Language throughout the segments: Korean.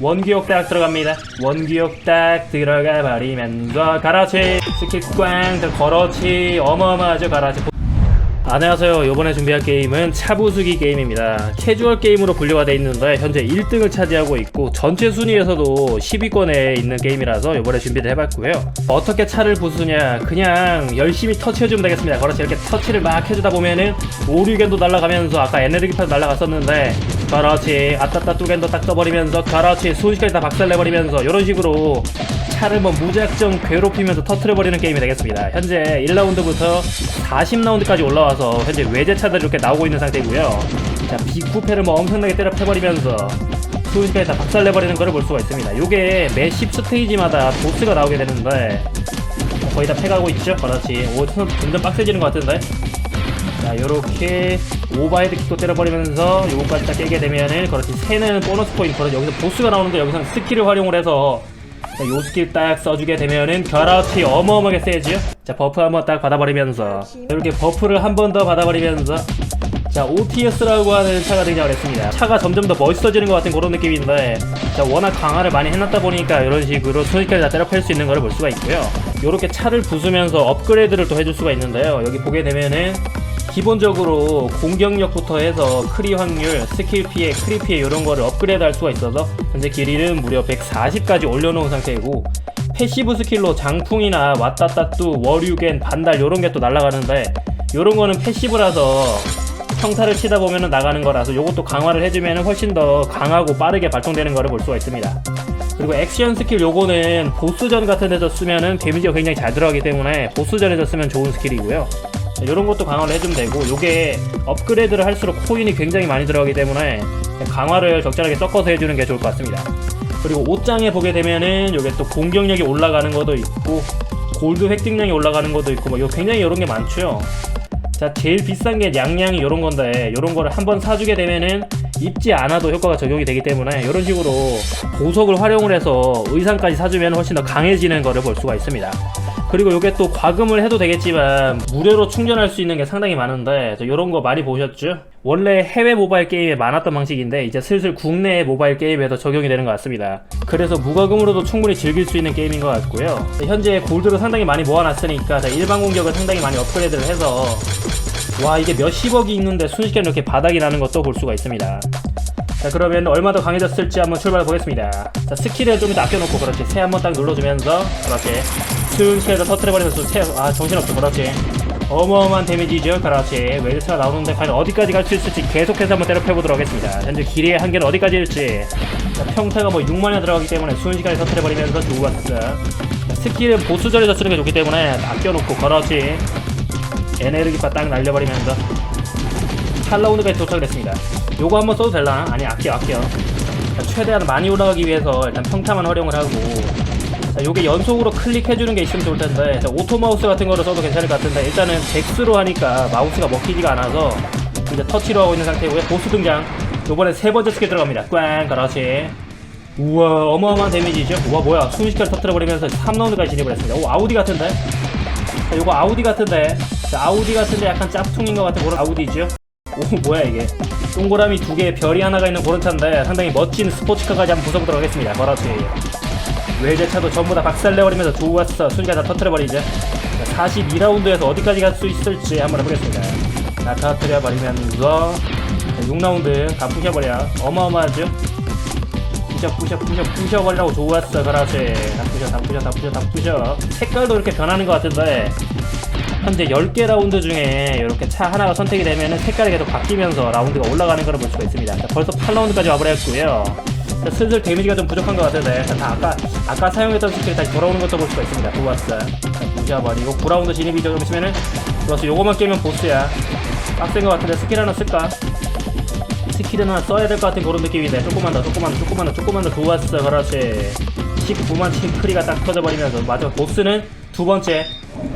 원기옥 딱 들어갑니다. 원기옥 딱 들어가 버리면서 가라치 스킬 꽝더 걸어치 어마어마하죠 가라치. 안녕하세요. 이번에 준비할 게임은 차부수기 게임입니다. 캐주얼 게임으로 분류가 되어 있는데 현재 1등을 차지하고 있고 전체 순위에서도 10위권에 있는 게임이라서 이번에 준비를 해봤고요. 어떻게 차를 부수냐 그냥 열심히 터치해주면 되겠습니다. 그렇지 이렇게 터치를 막 해주다 보면은 오류겐도 날아가면서 아까 에너지파도 날아갔었는데 그렇지 아따따 뚜겐도 딱 떠버리면서 그렇지 순식간에 다 박살내버리면서 이런 식으로 차를 뭐 무작정 괴롭히면서 터트려버리는 게임이 되겠습니다. 현재 1라운드부터 40라운드까지 올라와서 현재 외제차들이 이렇게 나오고 있는 상태고요. 자, 비쿠페를 뭐 엄청나게 때려 패버리면서 순식간에 다 박살내버리는 거를 볼 수가 있습니다. 요게 매 10스테이지마다 보스가 나오게 되는데 거의 다 패가고 있죠? 그렇지. 오, 점점 빡세지는 것 같은데? 자, 요렇게 오버헤드 킥도 때려버리면서 요거까지 딱 깨게 되면은 그렇지. 새는 보너스 포인트. 그렇지. 여기서 보스가 나오는데 여기서 스킬을 활용을 해서 자, 요 스킬 딱 써주게 되면은 결합치 어마어마하게 세지요? 자, 버프 한번 딱 받아버리면서 이렇게 버프를 한 번 더 받아버리면서 자, OTS라고 하는 차가 등장을 했습니다. 차가 점점 더 멋있어지는 것 같은 그런 느낌인데, 자, 워낙 강화를 많이 해놨다 보니까 이런 식으로 순식간에 다 때려 팰수 있는 걸볼 수가 있고요. 요렇게 차를 부수면서 업그레이드를 또 해줄 수가 있는데요. 여기 보게 되면은, 기본적으로 공격력부터 해서 크리 확률, 스킬 피해, 크리 피해 이런 거를 업그레이드 할 수가 있어서 현재 길이는 무려 140까지 올려놓은 상태이고 패시브 스킬로 장풍이나 왔다따뚜, 워류겐, 반달 이런 게 또 날아가는데 이런 거는 패시브라서 평타를 치다 보면은 나가는 거라서 이것도 강화를 해주면 훨씬 더 강하고 빠르게 발동되는 거를 볼 수가 있습니다. 그리고 액션 스킬 요거는 보스전 같은 데서 쓰면은 데미지가 굉장히 잘 들어가기 때문에 보스전에서 쓰면 좋은 스킬이고요. 이런 것도 강화를 해주면 되고 요게 업그레이드를 할수록 코인이 굉장히 많이 들어가기 때문에 강화를 적절하게 섞어서 해주는 게 좋을 것 같습니다. 그리고 옷장에 보게 되면은 요게 또 공격력이 올라가는 것도 있고 골드 획득량이 올라가는 것도 있고 뭐요 굉장히 이런 게 많죠. 자 제일 비싼 게 냥냥이 요런 건데 요런 거를 한번 사주게 되면은 입지 않아도 효과가 적용이 되기 때문에 이런 식으로 보석을 활용을 해서 의상까지 사주면 훨씬 더 강해지는 거를 볼 수가 있습니다. 그리고 요게 또 과금을 해도 되겠지만 무료로 충전할 수 있는 게 상당히 많은데 이런 거 많이 보셨죠? 원래 해외 모바일 게임에 많았던 방식인데 이제 슬슬 국내 모바일 게임에도 적용이 되는 것 같습니다. 그래서 무과금으로도 충분히 즐길 수 있는 게임인 것 같고요. 현재 골드를 상당히 많이 모아놨으니까 일반 공격을 상당히 많이 업그레이드를 해서 와 이게 몇십억이 있는데 순식간에 이렇게 바닥이 나는 것도 볼 수가 있습니다. 자 그러면 얼마 더 강해졌을지 한번 출발해 보겠습니다. 자 스킬을 좀 아껴놓고 그렇지 새 한번 딱 눌러주면서 그렇지 순식간에 터트려버리면서 새아 정신없어 그렇지 어마어마한 데미지죠 그렇지 웨드스가 나오는데 과연 어디까지 갈 수 있을지 계속해서 한번 때려 패보도록 하겠습니다. 현재 길이의 한계는 어디까지 일지 자, 평타가 뭐 6만이 들어가기 때문에 순식간에 터트려버리면서 좋았어. 자, 스킬은 보스전에서 쓰는 게 좋기 때문에 아껴놓고 그렇지 에네르기파 딱 날려버리면서 8라운드까지 도착을 했습니다. 요거 한번 써도 될라나? 아니 아껴 아껴. 자, 최대한 많이 올라가기 위해서 일단 평타만 활용을 하고. 자, 요게 연속으로 클릭해주는 게 있으면 좋을 텐데 자, 오토 마우스 같은 거로 써도 괜찮을 것 같은데 일단은 덱스로 하니까 마우스가 먹히지가 않아서 이제 터치로 하고 있는 상태고요. 보스 등장. 요번에 세 번째 스킬 들어갑니다. 꽝 그렇지. 우와 어마어마한 데미지죠? 우와 뭐야. 순식간에 터뜨려버리면서 3라운드까지 진입을 했습니다. 오 아우디 같은데? 자, 요거 아우디 같은데. 자, 아우디 같은데 약간 짝퉁인 것 같은 그런 아우디죠 오 뭐야 이게? 동그라미 두개 별이 하나가 있는 그런 차인데 상당히 멋진 스포츠카까지 한번 부숴보도록 하겠습니다. 그렇지 외제차도 전부 다 박살내버리면서 좋았어. 순간 다 터트려버리죠 42라운드에서 어디까지 갈 수 있을지 한번 해보겠습니다. 다 터트려버리면서 6라운드 다 부셔버려. 어마어마하죠? 부셔 부셔 부셔 부셔버리라고 좋았어 그렇지 다 부셔 다 부셔 다 부셔 다 부셔. 색깔도 이렇게 변하는 것 같은데 현재 10개 라운드 중에 이렇게 차 하나가 선택이 되면 색깔이 계속 바뀌면서 라운드가 올라가는 걸 볼 수가 있습니다. 자, 벌써 8라운드까지 와버렸고요. 자, 슬슬 데미지가 좀 부족한 것 같은데 자, 다 아까 아까 사용했던 스킬이 다시 돌아오는 것도 볼 수가 있습니다. 자, 부셔버리고 9라운드 진입이 좀 있으면은 좋았어. 요거만 깨면 보스야. 빡센 것 같은데 스킬 하나 쓸까? 스킬 하나 써야 될 것 같은 그런 느낌인데 조금만 더 조금만 더 조금만 더 조금만 더 좋았어 그렇지 19만 칭크리가 딱 터져버리면서 마지막 보스는 두 번째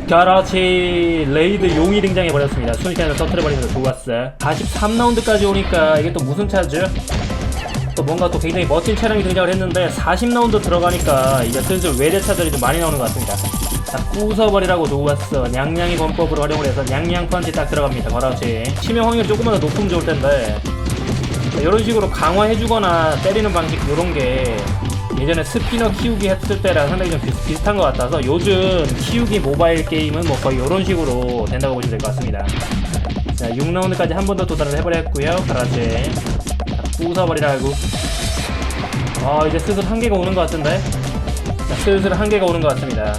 그렇지 레이드 용이 등장해 버렸습니다. 순식간에 터트려버리면서 좋았어 43라운드까지 오니까 이게 또 무슨 차죠? 또 뭔가 또 굉장히 멋진 차량이 등장을 했는데 40라운드 들어가니까 이제 슬슬 외제차들이 좀 많이 나오는 것 같습니다. 자 부숴버리라고 좋았어. 냥냥이 범법으로 활용을 해서 냥냥 펀치 딱 들어갑니다 그렇지 치명 확률이 조금만 더 높으면 좋을 텐데. 이런 식으로 강화해주거나 때리는 방식 이런 게 예전에 스피너 키우기 했을 때랑 상당히 좀 비슷, 비슷 한 것 같아서 요즘 키우기 모바일 게임은 뭐 거의 이런 식으로 된다고 보시면 될 것 같습니다. 자, 6라운드까지 한 번 더 도달을. 그라지. 자, 부숴버리라고. 아, 이제 슬슬 한계가 오는 것 같은데? 자, 슬슬 한계가 오는 것 같습니다.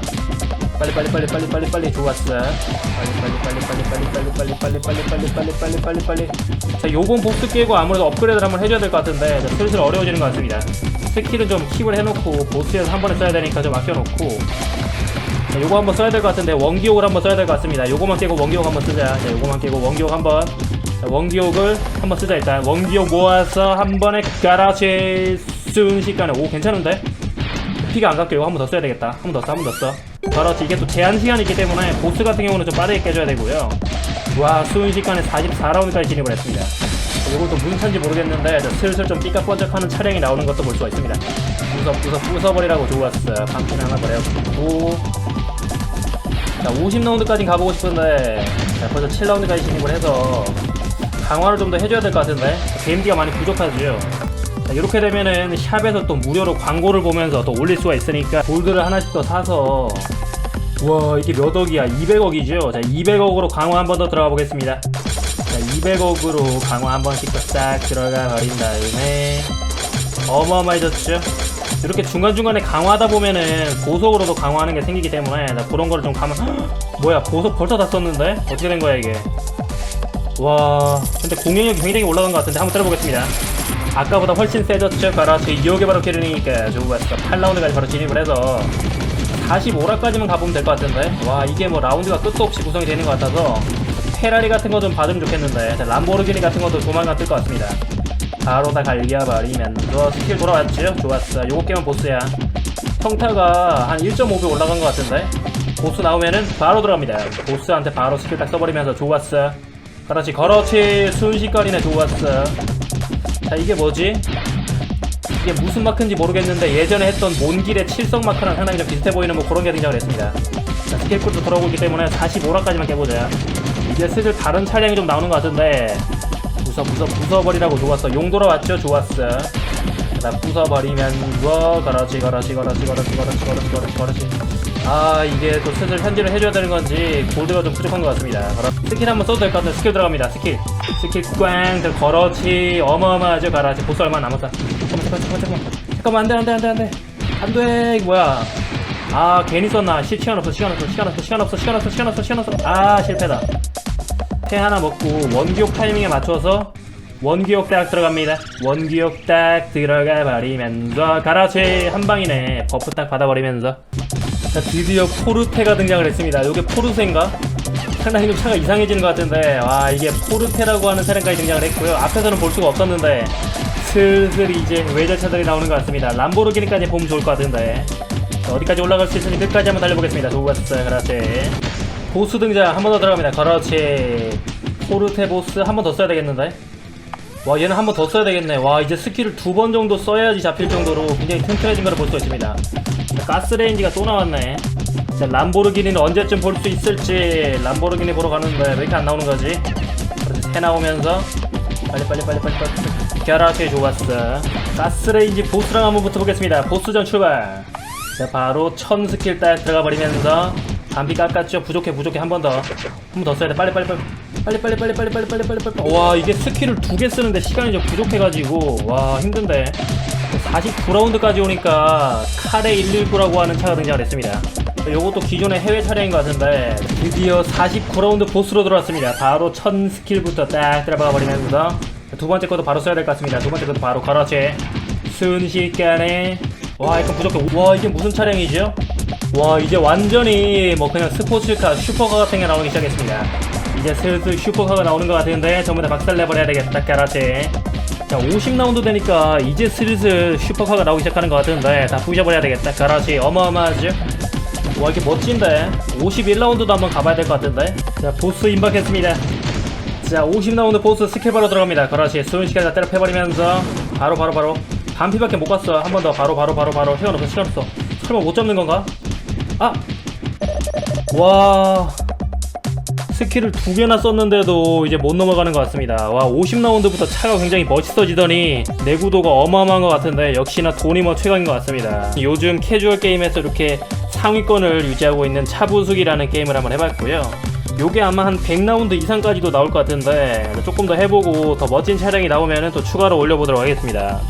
빨리 빨리 빨리 빨리 빨리 빨리 좋았어. 빨리 빨리 빨리 빨리 빨리 빨리 빨리 빨리 빨리 빨리 빨리 빨리 빨리 빨리. 자, 요건 보스 깨고 아무래도 업그레이드를 한번 해줘야 될 것 같은데 자, 슬슬 어려워지는 것 같습니다. 스킬은 좀 킵을 해놓고 보스에서 한 번에 써야 되니까 좀 아껴놓고 자, 요거 한번 써야 될 것 같은데 원기옥을 한번 써야 될 것 같습니다. 요거만 깨고 원기옥 한번 쓰자. 자, 요거만 깨고 원기옥 한번. 자, 원기옥을 한번 쓰자 일단. 원기옥 모아서 한 번에 가라치 순식간에 오 괜찮은데? 피가 안 깎여 이거 한 번 더 써야 되겠다. 한 번 더 써, 한 번 더 써. 그렇지 이게 또 제한 시간이 있기 때문에 보스 같은 경우는 좀 빠르게 깨줘야 되고요. 와 순식간에 44라운드까지 진입을 했습니다. 이것도 무슨 차인지 모르겠는데 저 슬슬 좀 삐까뻔쩍하는 차량이 나오는 것도 볼 수가 있습니다. 부숴 부숴 부숴버리라고 좋았어. 방패 하나 버려고 자 50라운드까지 가보고 싶은데 자, 벌써 7라운드까지 진입을 해서 강화를 좀 더 해줘야 될 것 같은데 게임기가 많이 부족하죠. 자, 이렇게 되면은 샵에서 또 무료로 광고를 보면서 또 올릴 수가 있으니까 골드를 하나씩 더 사서 와 이게 몇 억이야 200억이죠 자 200억으로 강화 한 번 더 들어가 보겠습니다 자 200억으로 강화 한 번씩 더싹 들어가 버린 다음에 어마어마해졌죠? 이렇게 중간중간에 강화하다 보면은 보석으로도 강화하는 게 생기기 때문에 나 그런 거를 좀 감안 뭐야 보석 벌써 다 썼는데? 어떻게 된 거야 이게? 와 근데 공격력이 굉장히 올라간 것 같은데 한번 때려보겠습니다. 아까보다 훨씬 세졌죠? 가라치 2억에 바로 기르니까 좋았어 8라운드까지 바로 진입을 해서 45라까지만 가보면 될 것 같은데? 와 이게 뭐 라운드가 끝도 없이 구성이 되는 것 같아서 페라리 같은 거 좀 받으면 좋겠는데 자, 람보르기니 같은 것도 조만간 뜰 것 같습니다. 바로 다 갈겨버리면서 스킬 돌아왔죠? 좋았어. 요거 깨면 보스야. 평타가 한 1.5배 올라간 것 같은데 보스 나오면은 바로 들어갑니다. 보스한테 바로 스킬 딱 써버리면서 좋았어. 그렇지 그렇지 순식간이네 좋았어. 자 이게 뭐지? 이게 무슨 마크인지 모르겠는데 예전에 했던 몬길의 칠성 마크랑 상당히 좀 비슷해 보이는 뭐 그런 게 등장을 했습니다. 자, 스케이프도 들어오고 있기 때문에 45라까지만 깨보자. 이제 슬슬 다른 차량이 좀 나오는 것 같은데. 부숴 부숴 부숴버리라고 좋았어. 용 돌아왔죠? 좋았어. 자, 부숴버리면 뭐 그렇지 그렇지 그렇지 그렇지 그렇지 그렇지 그렇지 그렇지. 아 이게 또 슬슬 현질을 해줘야 되는 건지 골드가 좀 부족한 것 같습니다. 그럼 스킬 한번 써도 될 것 같은 스킬 들어갑니다. 스킬. 스킬 꽝. 들- 그렇지 어마어마하죠? 가라지. 보스 얼마 남았다. 잠깐만 잠깐만 잠깐만. 잠깐만 안돼 안돼 안돼 안돼. 안돼 뭐야? 아 괜히 썼나? 시, 시간 없어 시간 없어 시간 없어 시간 없어 시간 없어 시간 없어 시간 없어. 아 실패다 태 하나 먹고 원기옥 타이밍에 맞춰서 원기옥 딱 들어갑니다. 원기옥 딱 들어가 버리면서 가라치 한 방이네. 버프 딱 받아버리면서 자 드디어 포르테가 등장을 했습니다. 이게 포르테인가? 상당히 좀 차가 이상해지는 것 같은데 와 이게 포르테라고 하는 차량까지 등장을 했고요. 앞에서는 볼 수가 없었는데 슬슬 이제 외제차들이 나오는 것 같습니다. 람보르기니까지 보면 좋을 것 같은데 자, 어디까지 올라갈 수 있으니 끝까지 한번 달려보겠습니다. 좋았어요. 그렇지. 보스 등장 한 번 더 들어갑니다. 그렇지. 포르테 보스 한 번 더 써야 되겠는데? 와 얘는 한 번 더 써야 되겠네. 와 이제 스킬을 두 번 정도 써야지 잡힐 정도로 굉장히 튼튼해진 걸 볼 수가 있습니다. 자, 가스레인지가 또 나왔네. 자 람보르기니는 언제쯤 볼 수 있을지 람보르기니 보러 가는데 왜 이렇게 안 나오는 거지? 그렇지 새 나오면서 빨리 빨리 빨리 빨리 빨리 겨라치 좋았어. 가스레인지 보스랑 한번 붙어보겠습니다. 보스전 출발. 자 바로 천 스킬 딱 들어가 버리면서 반비 깎았죠? 부족해 부족해. 한 번 더. 한 번 더 써야 돼. 빨리 빨리 빨리. 빨리 빨리 빨리 빨리 빨리 빨리 빨리 빨리 와 이게 스킬을 두 개 쓰는데 시간이 좀 부족해가지고. 와 힘든데. 49라운드까지 오니까 카레 119라고 하는 차가 등장을 했습니다. 요것도 기존의 해외 차량인 것 같은데 드디어 49라운드 보스로 들어왔습니다. 바로 천 스킬부터 딱 들어가 버리면서 두 번째 것도 바로 써야 될 것 같습니다. 두 번째 것도 바로 그렇지. 순식간에. 와 약간 부족해. 와 이게 무슨 차량이죠? 와 이제 완전히 뭐 그냥 스포츠카 슈퍼카 같은 게 나오기 시작했습니다. 이제 슬슬 슈퍼카가 나오는 것 같은데 전부 다 박살내버려야 되겠다 까라치 자 50라운드 되니까 이제 슬슬 슈퍼카가 나오기 시작하는 것 같은데 다 부셔버려야 되겠다 까라치 어마어마하죠 와 이게 멋진데? 51라운드도 한번 가봐야 될 것 같은데? 자 보스 임박했습니다. 자 50라운드 보스 스킬 바로 들어갑니다 그렇지. 순식간에 다 때려 패버리면서 바로 바로 바로 반피밖에 못 갔어. 한 번 더 바로 바로 바로 바로 시간 없어 시간 없어. 설마 못 잡는 건가? 아! 와 스킬을 두 개나 썼는데도 이제 못 넘어가는 것 같습니다. 와 50라운드부터 차가 굉장히 멋있어지더니 내구도가 어마어마한 것 같은데 역시나 돈이 뭐 최강인 것 같습니다. 요즘 캐주얼 게임에서 이렇게 상위권을 유지하고 있는 차부숙이라는 게임을 한번 해봤고요. 요게 아마 한 100라운드 이상까지도 나올 것 같은데 조금 더 해보고 더 멋진 차량이 나오면 또 추가로 올려보도록 하겠습니다.